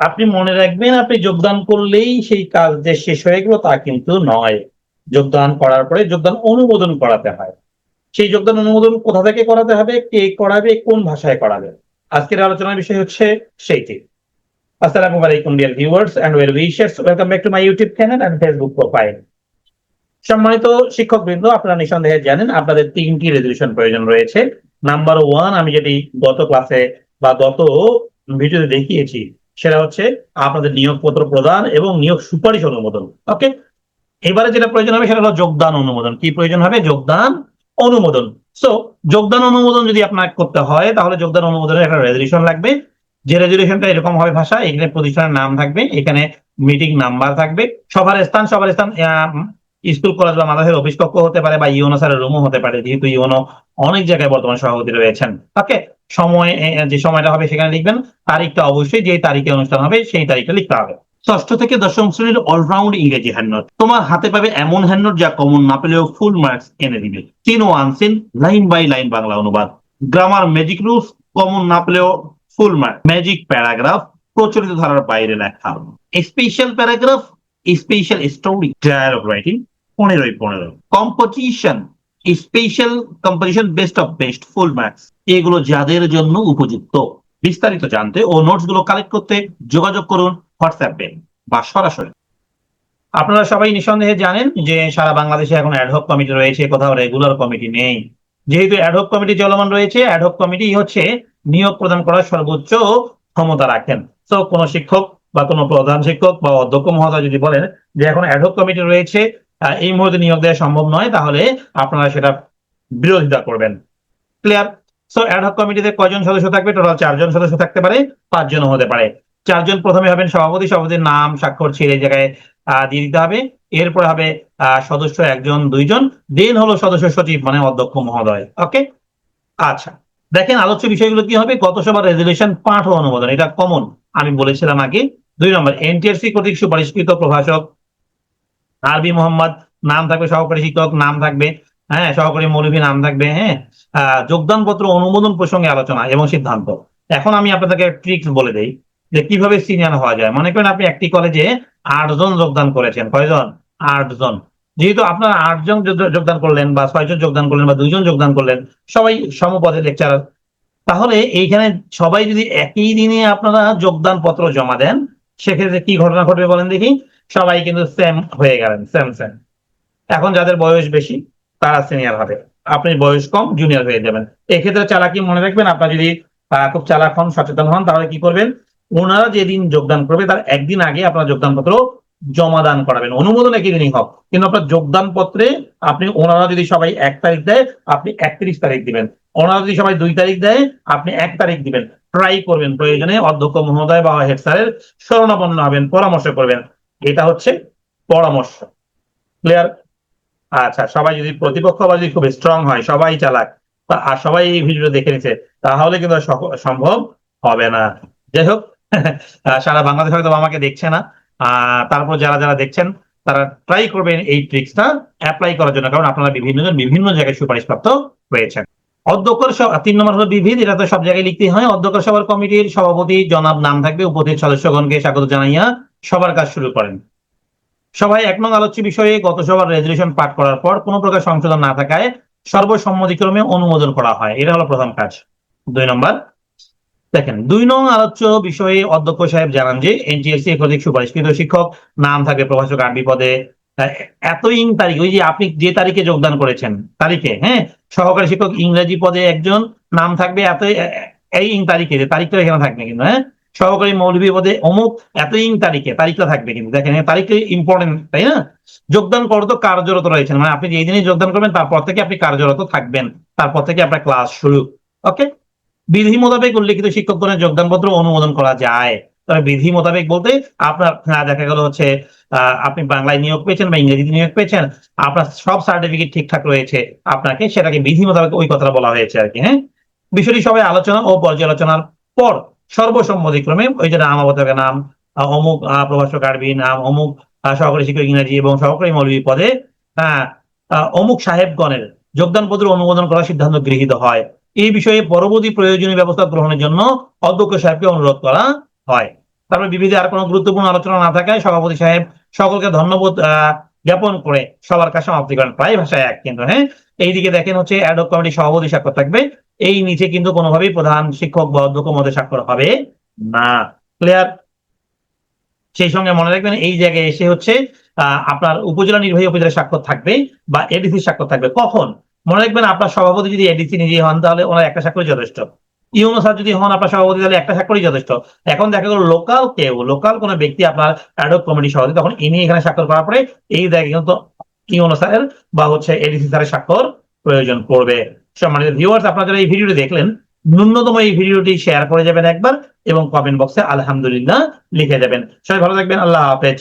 আপনি মনে রাখবেন, আপনি যোগদান করলেই সেই কাজ যে শেষ হয়ে গেল তা কিন্তু নয়। যোগদান করার পরে যোগদান অনুমোদন করাতে হয়। সেই যোগদান অনুমোদন কোথা থেকে করাতে হবে? কে করাবে? কোন ভাষায় করাবে? আজকের আলোচনার বিষয় হচ্ছে সেইটি। আসসালামু আলাইকুম dear viewers and well wishers welcome back to my YouTube channel and Facebook profile সম্মানিত শিক্ষক বৃন্দ আপনারা নিঃসন্দেহে জানেন, আপনাদের তিনটি রেজলিউশন প্রয়োজন রয়েছে। নাম্বার ওয়ান আমি যেটি গত ক্লাসে বা গত ভিডিওতে দেখিয়েছি সেটা হচ্ছে আপনাদের নিয়োগপত্র প্রদান এবং নিয়োগ সুপারিশ অনুমোদন ওকে এবারে যেটা প্রয়োজন হবে সেটা হলো যোগদান অনুমোদন। কি প্রয়োজন হবে? যোগদান অনুমোদন। সো যোগদান অনুমোদন যদি আপনার করতে হয়, তাহলে যোগদান অনুমোদনের একটা রেজলিউশন লাগবে। যে রেজলিউশনটা এরকম হবে ভাষা এখানে প্রতিষ্ঠানের নাম থাকবে, এখানে মিটিং নাম্বার থাকবে। সবার স্থান সবার স্থান স্কুল, কলেজ বা মাদ্রাসার অফিস কক্ষ হতে পারে বা ইউনো স্যারের রুমও হতে পারে, যেহেতু ইউনো অনেক জায়গায় বর্তমান সভাপতি রয়েছেন ওকে সময় যে সময়টা হবে সেখানে লিখবেন। তারিখটা অবশ্যই যে তারিখে অনুষ্ঠান হবে সেই তারিখে লিখতে হবে। ষষ্ঠ থেকে দশম শ্রেণির অলরাউন্ড ইংরেজি হ্যান্ডনোট তোমার হাতে পাবে এমন হ্যান্ডনোট যা কমন না পেলেও ফুল মার্কস এনে দিবে। তিন ও unseen line by line Bangla অনুবাদ। গ্রামার ম্যাজিক রুলস কমন না পেলেও ফুল মার্ক ম্যাজিক প্যারাগ্রাফ প্রচলিত ধারার বাইরে লেখা। Special paragraph special story dialogue writing পনেরোই পনেরো। Composition special composition best of best full marks এগুলো যাদের জন্য উপযুক্ত। বিস্তারিত জানতে ও নোটসগুলো কালেক্ট করতে যোগাযোগ করুন হোয়াটসঅ্যাপে বা সরাসরি। আপনারা সবাই নিঃসন্দেহে জানেন যে সারা বাংলাদেশে এখন অ্যাডহক কমিটি রয়েছে, কোথাও রেগুলার কমিটি নেই। যেহেতু অ্যাডহক কমিটি চলমান রয়েছে অ্যাডহক কমিটি হচ্ছে নিয়োগ প্রদান করার সর্বোচ্চ ক্ষমতা রাখেন। তো কোনো শিক্ষক বা কোনো প্রধান শিক্ষক বা অধ্যক্ষ মহোদয় যদি বলেন যে এখন অ্যাডহক কমিটি রয়েছে এই মুহূর্তে নিয়োগ দেওয়া সম্ভব নয়, তাহলে আপনারা সেটা বিরোধিতা করবেন। ক্লিয়ার সো অ্যাডহক কমিটিতে কয়জন সদস্য থাকবে? টোটাল চারজন সদস্য থাকতে পারে, পাঁচজনও হতে পারে। চারজন প্রথমে হবেন সভাপতি, সভাপতির নাম, স্বাক্ষর, ছেড়ে জায়গায় দিয়ে দিতে হবে। এরপরে হবে সদস্য একজন, দুইজন। দেন হলো সদস্য সচিব মানে অধ্যক্ষ মহোদয়। ওকে আচ্ছা। দেখেন, আলোচ্য বিষয়গুলো কি হবে? গত সভার রেজলিউশন পাঠ অনুমোদন। এটা কমন আমি বলেছিলাম আগে। দুই নম্বর এনটিআরসি কর্তৃক সুপারিশকৃত প্রভাষক আরবি মোহাম্মদ, নাম থাকবে সহকারী শিক্ষক, নাম থাকবে হ্যাঁ সহকারী মৌলভী, নাম থাকবে হ্যাঁ যোগদান পত্র অনুমোদন প্রসঙ্গে আলোচনা এবং সিদ্ধান্ত। এখন আমি আপনাদেরকে ট্রিক্স বলে দেই যে কীভাবে সিনিয়র হওয়া যায়। মনে করেন আপনি একটি কলেজে আটজন যোগদান করেছেন। কয়জন? আটজন। যেহেতু আপনারা আটজন যোগ- যোগদান করলেন বা ছয়জন যোগদান করলেন বা দুইজন যোগদান করলেন, সবাই সমপদে লেকচারার তাহলে এইখানে সবাই যদি একই দিনে আপনারা যোগদান পত্র জমা দেন, সেক্ষেত্রে কি ঘটনা ঘটবে বলেন দেখি? সবাই কিন্তু সেম হয়ে গেলেন সেম সেম এখন যাদের বয়স বেশি, তারা সিনিয়র হবে। আপনি বয়স কম জুনিয়র হয়ে যাবেন। এক্ষেত্রে চালাকি মনে রাখবেন, আপনার যদি খুব চালাক হন, সচেতন হন, তাহলে কি করবেন? ওনারা যেদিন যোগদান করবে, তার একদিন আগে আপনার যোগদান পত্র জমা দান করাবেন। অনুমোদন একই দিনই হোক। কিন্তু আপনার যোগদান পত্রে আপনি, ওনারা যদি সবাই এক তারিখ দেয়, আপনি একত্রিশ তারিখ দিবেন। ওনারা যদি সবাই দুই তারিখ দেয়, আপনি এক তারিখ দিবেন। ট্রাই করবেন প্রয়োজনে। অধ্যক্ষ মহোদয় বা হেড স্যারের শরণাপন্ন হবেন, পরামর্শ করবেন। এটা হচ্ছে পরামর্শ। ক্লিয়ার আচ্ছা সবাই যদি প্রতিপক্ষ বা যদি খুব স্ট্রং হয়, সবাই চালাক আর সবাই এই ভিডিও দেখে নিছে তাহলে কিন্তু সম্ভব হবে না। যাই হোক সারা বাংলাদেশ হয়তো আমাকে দেখছে না। তারপর যারা যারা দেখছেন, তারা ট্রাই করবেন এই ট্রিক্সটা অ্যাপ্লাই করার জন্য, কারণ আপনারা বিভিন্ন জন, বিভিন্ন জায়গায় সুপারিশপ্রাপ্ত হয়েছেন। অধ্যক্ষর সভা- তিন নম্বর হলো বিবিধ এটা তো সব জায়গায় লিখতে হয়। অধ্যক্ষ সভার কমিটির সভাপতি জনাব নাম থাকবে উপস্থিত সদস্যগণকে স্বাগত জানাইয়া সবার কাজ শুরু করেন। সভায় এক নং আলোচ্য বিষয়ে গত সভার রেজলিউশন পাঠ করার পর কোনো প্রকার সংশোধন না থাকায় সর্বসম্মতিক্রমে অনুমোদন করা হয়। এটা হলো প্রথম কাজ। দুই নম্বর দেখেন দুই নং আলোচ্য বিষয়ে অধ্যক্ষ সাহেব জানান যে এনটিএসসি কর্তৃক সুপারিশকৃত শিক্ষক নাম থাকবে প্রভাষক আরবি পদে আহ, এত ইং তারিখ, ওই যে আপনি যে তারিখে যোগদান করেছেন, তারিখে হ্যাঁ? সহকারী শিক্ষক ইংরেজি পদে একজন, নাম থাকবে এত এই ইং তারিখে তারিখটা এখানে থাকবে কিন্তু হ্যাঁ? সহকারী মৌলভী পদে অমুক এত ইং তারিখে, তারিখটা থাকবে কিন্তু, দেখেন তারিখটা ইম্পর্টেন্ট তাই না? যোগদান করত কার্যরত রয়েছেন মানে আপনি যেই দিনই যোগদান করবেন, তারপর থেকে আপনি কার্যরত থাকবেন, তারপর থেকে আপনার ক্লাস শুরু ওকে বিধি মোতাবেক উল্লেখিত শিক্ষকগণের যোগদানপত্র অনুমোদন করা যায়। তবে বিধি মোতাবেক বলতে আপনার হ্যাঁ, দেখা গেল হচ্ছে আপনি বাংলায় নিয়োগ পেয়েছেন বা ইংরেজিতে নিয়োগ পেয়েছেন আপনার সব সার্টিফিকেট ঠিকঠাক রয়েছে আপনাকে সেটাকে বিধি মোতাবেক ওই কথাটা বলা হয়েছে আর কি হ্যাঁ? বিষয়টি সবাই আলোচনা ও পর্যালোচনার পর সর্বসম্মতিক্রমে ওই যে নাম অবতারকের নাম অমুক প্রভাষক আরবি নাম অমুক সহকারী শিক্ষক ইংরেজি এবং সহকারী মৌলবী পদে হ্যাঁ অমুক সাহেবগণের যোগদানপত্র অনুমোদন করার সিদ্ধান্ত গৃহীত হয়। এই বিষয়ে পরবর্তী প্রয়োজনীয় ব্যবস্থা গ্রহণের জন্য অধ্যক্ষ সাহেবকে অনুরোধ করা হয়। তারপর বিবিধ আর কোনো গুরুত্বপূর্ণ আলোচনা না থাকায় সভাপতি সাহেব সকলকে ধন্যবাদ জ্ঞাপন করে সবার কাছে সমাপ্তি করেন। প্রায় ভাষায় এক কিন্তু হ্যাঁ? এইদিকে দেখেন হচ্ছে অ্যাডক কমিটি সভাপতি স্বাক্ষর থাকবে। এই নিচে কিন্তু কোনোভাবেই প্রধান শিক্ষক বা অধ্যক্ষ মধ্যে স্বাক্ষর হবে না। ক্লিয়ার সেই সঙ্গে মনে রাখবেন, এই জায়গায় এসে হচ্ছে আপনার উপজেলা নির্বাহী অফিসারের স্বাক্ষর থাকবে বা এডিসি স্বাক্ষর থাকবে। কখন? মনে রাখবেন আপনার সভাপতি যদি এডিসি নিজে হন, তাহলে ওনার একটা স্বাক্ষর যথেষ্ট। ইউনো স্যার যদি হন, আপনার সভাপতি তাহলে একটা স্বাক্ষরই যথেষ্ট। এখন দেখা গেল লোকাল কেউ, লোকাল কোনো ব্যক্তি আপনার অ্যাডক কমিটি সভাপতি, তখন ইনি এখানে স্বাক্ষর করার পরে এই জায়গায় কিন্তু ইউনো স্যারের বা হচ্ছে এডিসি স্যারের স্বাক্ষর প্রয়োজন পড়বে। সম্মানিত ভিউয়ার্স আপনারা এই ভিডিওটি দেখলেন, ন্যূনতম এই ভিডিওটি শেয়ার করে যাবেন একবার এবং কমেন্ট বক্সে আলহামদুলিল্লাহ লিখে যাবেন। সবাই ভালো থাকবেন, আল্লাহ হাফেজ।